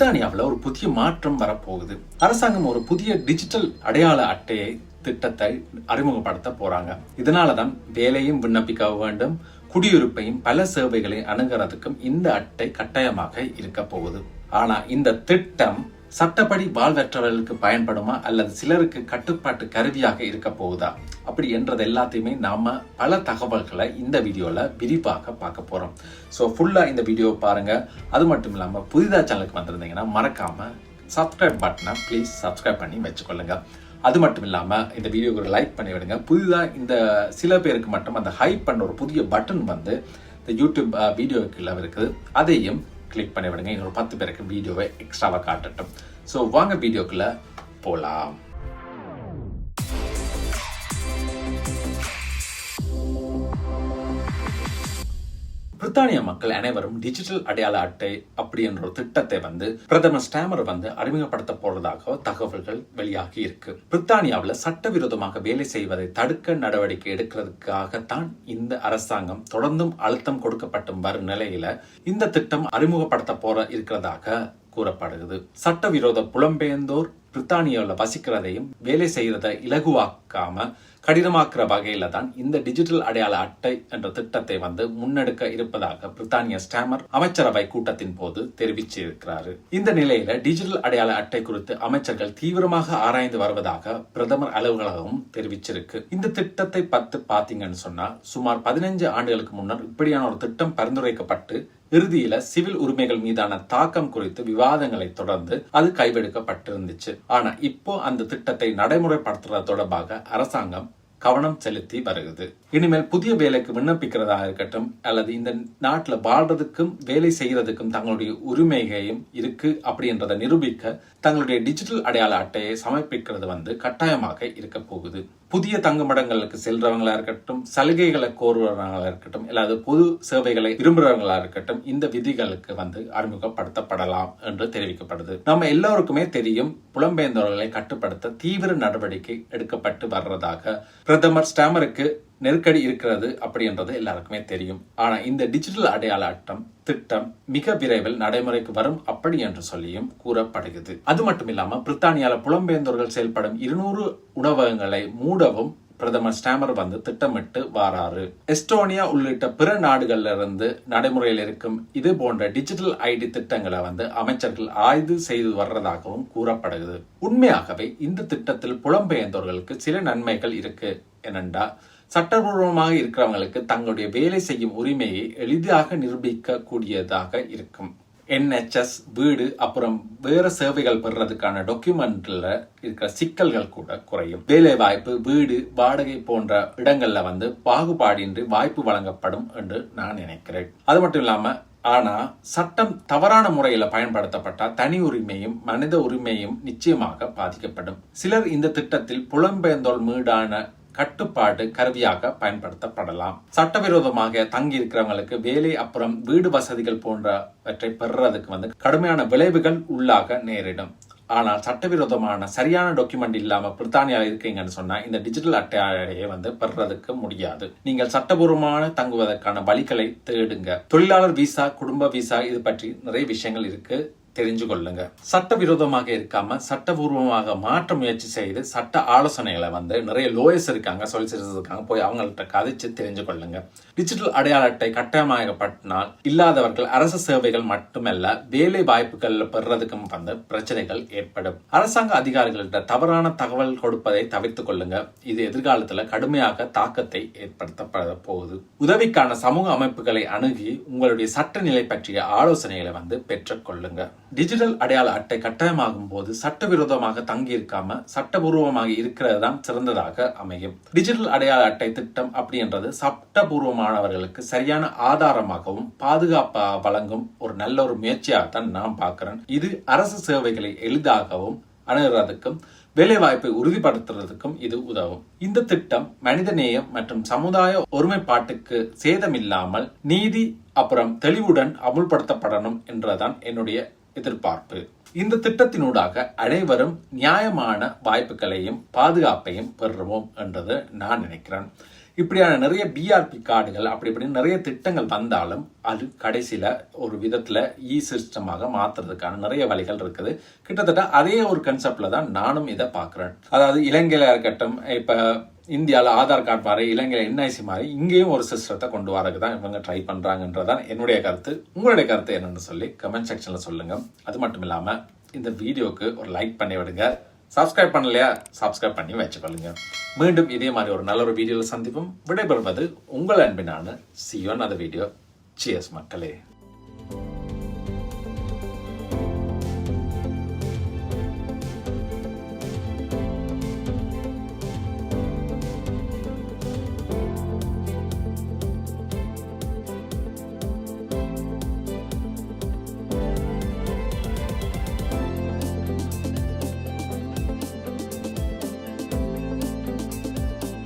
பிரித்தானியாவில் ஒரு புதிய மாற்றம் வரப்போகுது. அரசாங்கம் ஒரு புதிய டிஜிட்டல் அடையாள அட்டையை திட்டத்தை அறிமுகப்படுத்த போறாங்க. இதனால தான் வேலையும் விண்ணப்பிக்க வேண்டும் குடியிருப்பையும் பல சேவைகளை அணுகிறதுக்கும் இந்த அட்டை கட்டாயமாக இருக்க போகுது. ஆனா இந்த திட்டம் சட்டப்படி வாழ்வற்றவர்களுக்கு பயன்படுமா அல்லது சிலருக்கு கட்டுப்பாட்டு கருவியாக இருக்க போகுதா? அப்படி என்றது எல்லாத்தையுமே நாம பல தகவல்களை இந்த வீடியோல விரிவாக பார்க்க போறோம். ஸோ ஃபுல்லா இந்த வீடியோ பாருங்க. அது மட்டும் இல்லாம புதிதா சேனலுக்கு வந்திருந்தீங்கன்னா மறக்காம சப்ஸ்கிரைப் பட்டனை ப்ளீஸ் சப்ஸ்கிரைப் பண்ணி வச்சுக்கொள்ளுங்க. அது மட்டும் இல்லாமல் இந்த வீடியோக்கு ஒரு லைக் பண்ணி விடுங்க. புதிதாக இந்த சில பேருக்கு மட்டும் அந்த ஹைப் பண்ண ஒரு புதிய பட்டன் வந்து இந்த யூடியூப் வீடியோ கீழே இருக்குது. அதையும் கிளிக் பண்ணி விடுங்க. இன்னொரு பத்து பேருக்கு வீடியோவை எக்ஸ்ட்ராவாக காட்டட்டும். ஸோ வாங்க வீடியோக்குள்ளே போகலாம் பிரித்தானிய மக்கள் அனைவரும் டிஜிட்டல் அடையாள அட்டை அப்படி என்ற ஒரு திட்டத்தை வந்து பிரதமர் ஸ்டாமர் வந்து அறிமுகப்படுத்த போறதாக தகவல்கள் வெளியாகி இருக்கு. பிரித்தானியாவில் சட்டவிரோதமாக வேலை செய்வதை தடுக்க நடவடிக்கை எடுக்கிறதுக்காகத்தான் இந்த அரசாங்கம் தொடர்ந்தும் அழுத்தம் கொடுக்கப்பட்டு வரும் நிலையில இந்த திட்டம் அறிமுகப்படுத்த போற இருக்கிறதாக கூறப்படுகிறது. சட்டவிரோத புலம்பெயர்ந்தோர் பிரித்தானியாவில் வசிக்கிறதையும் வேலை செய்யறதை இலகுவாக்காம கடினமாக்குற வகையில தான் இந்த டிஜிட்டல் அடையாள அட்டை என்ற திட்டத்தை வந்து முன்னெடுக்க இருப்பதாக பிரித்தானிய ஸ்டாமர் அமைச்சரவை கூட்டத்தின் போது தெரிவிச்சிருக்கிறாரு. இந்த நிலையில டிஜிட்டல் அடையாள அட்டை குறித்து அமைச்சர்கள் தீவிரமாக ஆராய்ந்து வருவதாக பிரதமர் அலுவலகமும் தெரிவிச்சிருக்கு. இந்த திட்டத்தை பத்து பாத்தீங்கன்னு சொன்னா சுமார் பதினைஞ்சு ஆண்டுகளுக்கு முன்னர் இப்படியான ஒரு திட்டம் பரிந்துரைக்கப்பட்டு இறுதியில சிவில் உரிமைகள் மீதான தாக்கம் குறித்து விவாதங்களை தொடர்ந்து அது கைவிடுக்கப்பட்டிருந்துச்சு ஆனா இப்போ அந்த திட்டத்தை நடைமுறைப்படுத்துறது தொடர்பாக அரசாங்கம் கவனம் செலுத்தி வருகிறது. இனிமேல் புதிய வேலைக்கு விண்ணப்பிக்கிறதா இருக்கட்டும் அல்லது இந்த நாட்டில் வாழ்றதுக்கும் வேலை செய்யறதுக்கும் தங்களுடைய உரிமைகையும் இருக்கு அப்படின்றத நிரூபிக்க தங்களுடைய டிஜிட்டல் அடையாள அட்டையை சமர்ப்பிக்கிறது வந்து கட்டாயமாக இருக்க போகுது. புதிய தங்குமடங்களுக்கு செல்றவங்களா இருக்கட்டும் சலுகைகளை கோருவவர்களா இருக்கட்டும் அல்லது பொது சேவைகளை விரும்புறவங்களா இருக்கட்டும் இந்த விதிகளுக்கு வந்து அறிமுகப்படுத்தப்படலாம் என்று தெரிவிக்கப்படுது. நம்ம எல்லோருக்குமே தெரியும் புலம்பெயர்ந்தவர்களை கட்டுப்படுத்த தீவிர நடவடிக்கை எடுக்கப்பட்டு வர்றதாக பிரதமர் ஸ்டாமருக்கு நெருக்கடி இருக்கிறது அப்படின்றது எல்லாருக்குமே தெரியும். ஆனால் இந்த டிஜிட்டல் அடையாள அட்டம் திட்டம் மிக விரைவில் நடைமுறைக்கு வரும் அப்படி என்று சொல்லியும் கூறப்படுகிறது. அது மட்டும் இல்லாமல் பிரித்தானியால புலம்பெயர்ந்தோர்கள் செயல்படும் இருநூறு உணவகங்களை மூடவும் பிரதமர் ஸ்டாமர் வந்து திட்டமிட்டு வாராரு. எஸ்டோனியா உள்ளிட்ட பிற நாடுகள்ல இருந்து நடைமுறையில் இருக்கும் இது போன்ற டிஜிட்டல் ஐடி திட்டங்களை வந்து அமைச்சர்கள் ஆய்வு செய்து வர்றதாகவும் கூறப்படுகிறது. உண்மையாகவே இந்த திட்டத்தில் புலம்பெயர்ந்தவர்களுக்கு சில நன்மைகள் இருக்கு என்னண்டா? சட்டபூர்வமாக இருக்கிறவங்களுக்கு தங்களுடைய வேலை செய்யும் உரிமையை எளிதாக நிரூபிக்க கூடியதாக இருக்கும். என்ஹெச்எஸ் வீடு அப்புறம் வேற சேவைகள் பெறுறதுக்கான டாக்குமெண்ட்ல இருக்கிற சிக்கல்கள் கூட குறையும். வேலை வாய்ப்பு வீடு வாடகை போன்ற இடங்கள்ல வந்து பாகுபாடின்றி வாய்ப்பு வழங்கப்படும் என்று நான் நினைக்கிறேன். அது மட்டும் இல்லாம ஆனா சட்டம் தவறான முறையில பயன்படுத்தப்பட்டால் தனி உரிமையும் மனித உரிமையும் நிச்சயமாக பாதிக்கப்படும். சிலர் இந்த திட்டத்தில் புலம்பெயர்ந்தோல் மீடான கட்டுப்பாடு கருவியாக பயன்படுத்தப்படலாம். சட்டவிரோதமாக தங்கி இருக்கிறவங்களுக்கு வேலை அப்புறம் வீடு வசதிகள் போன்றவற்றை பெறுறதுக்கு வந்து கடுமையான விளைவுகள் உள்ளாக நேரிடும். ஆனால் சட்டவிரோதமான சரியான டாக்குமெண்ட் இல்லாம பிரித்தானியாவில் இருக்கீங்கன்னு சொன்னா இந்த டிஜிட்டல் அட்டையை வந்து பெறுறதுக்கு முடியாது. நீங்கள் சட்டபூர்வமான தங்குவதற்கான வழிகளை தேடுங்க. தொழிலாளர் விசா குடும்ப விசா இது பற்றி நிறைய விஷயங்கள் இருக்கு. தெரிஞ்சு கொள்ளுங்க சட்டவிரோதமாக இருக்காம சட்டபூர்வமாக மாற்ற முயற்சி செய்து சட்ட ஆலோசனைகளை வந்து நிறைய லோயர்ஸ் இருக்காங்க சொலிசிட்டர்ஸ் இருக்காங்க போய் அவங்கள்ட்ட கதைச்சு தெரிஞ்சு கொள்ளுங்க டிஜிட்டல் அடையாள அட்டை கட்டாயமாகப்பட்டினால் இல்லாதவர்கள் அரசு சேவைகள் மட்டுமல்ல வேலை வாய்ப்புகள் பெறுறதுக்கும் வந்து பிரச்சனைகள் ஏற்படும். அரசாங்க அதிகாரிகள்கிட்ட தவறான தகவல் கொடுப்பதை தவிர்த்து கொள்ளுங்க. இது எதிர்காலத்துல கடுமையாக தாக்கத்தை ஏற்படுத்தப்பட போகுது. உதவிக்கான சமூக அமைப்புகளை அணுகி உங்களுடைய சட்ட நிலை பற்றிய ஆலோசனைகளை வந்து பெற்றுக் கொள்ளுங்க டிஜிட்டல் அடையாள அட்டை கட்டாயமாகும் போது சட்டவிரோதமாக தங்கி இருக்காம சட்டபூர்வமாக இருக்கிறது தான் சிறந்ததாக அமையும். டிஜிட்டல் அடையாள அட்டை திட்டம் அப்படின்றது சட்டபூர்வமானவர்களுக்கு சரியான ஆதாரமாகவும் பாதுகாப்பா வழங்கும் ஒரு நல்ல ஒரு முயற்சியாகத்தான் நான் பார்க்கிறேன். இது அரசு சேவைகளை எளிதாகவும் அணுகிறதுக்கும் வேலைவாய்ப்பை உறுதிப்படுத்துறதுக்கும் இது உதவும். இந்த திட்டம் மனிதநேயம் மற்றும் சமுதாய ஒருமைப்பாட்டுக்கு சேதமில்லாமல் நீதி அப்புறம் தெளிவுடன் அமுல்படுத்தப்படணும் என்றதான் என்னுடைய எதிர்பார்ப்பு. இந்த திட்டத்தினூடாக அனைவரும் நியாயமான வாய்ப்புகளையும் பாதுகாப்பையும் பெறுவோம் என்றது நான் நினைக்கிறேன். இப்படியான நிறைய பிஆர்பி கார்டுகள் அப்படி இப்படின்னு நிறைய திட்டங்கள் வந்தாலும் அது கடைசியில் ஒரு விதத்துல இ சிஸ்டமாக மாத்துறதுக்கான நிறைய வழிகள் இருக்குது. கிட்டத்தட்ட அதே ஒரு கன்செப்ட்ல தான் நானும் இதை பார்க்கிறேன். அதாவது இலங்கையில் இருக்கட்டும் இப்போ இந்தியாவில் ஆதார் கார்டு மாதிரி இலங்கையில் என்ஐசி மாதிரி இங்கேயும் ஒரு சிஸ்டத்தை கொண்டு வரதுக்கு தான் இவங்க ட்ரை பண்ணுறாங்கன்றதான் என்னுடைய கருத்து. உங்களுடைய கருத்து என்னென்னு சொல்லி கமெண்ட் செக்ஷனில் சொல்லுங்கள் அது மட்டும் இல்லாமல் இந்த வீடியோவுக்கு ஒரு லைக் பண்ணி விடுங்க. சப்ஸ்கிரைப் பண்ணலையா? சப்ஸ்கிரைப் பண்ணி வச்சுக்கொள்ளுங்க. மீண்டும் இதே மாதிரி ஒரு நல்ல ஒரு வீடியோவில் சந்திப்போம். விடைபெறுவது உங்கள் அன்பினான சியோன். அந்த வீடியோ சியஸ் மக்களே.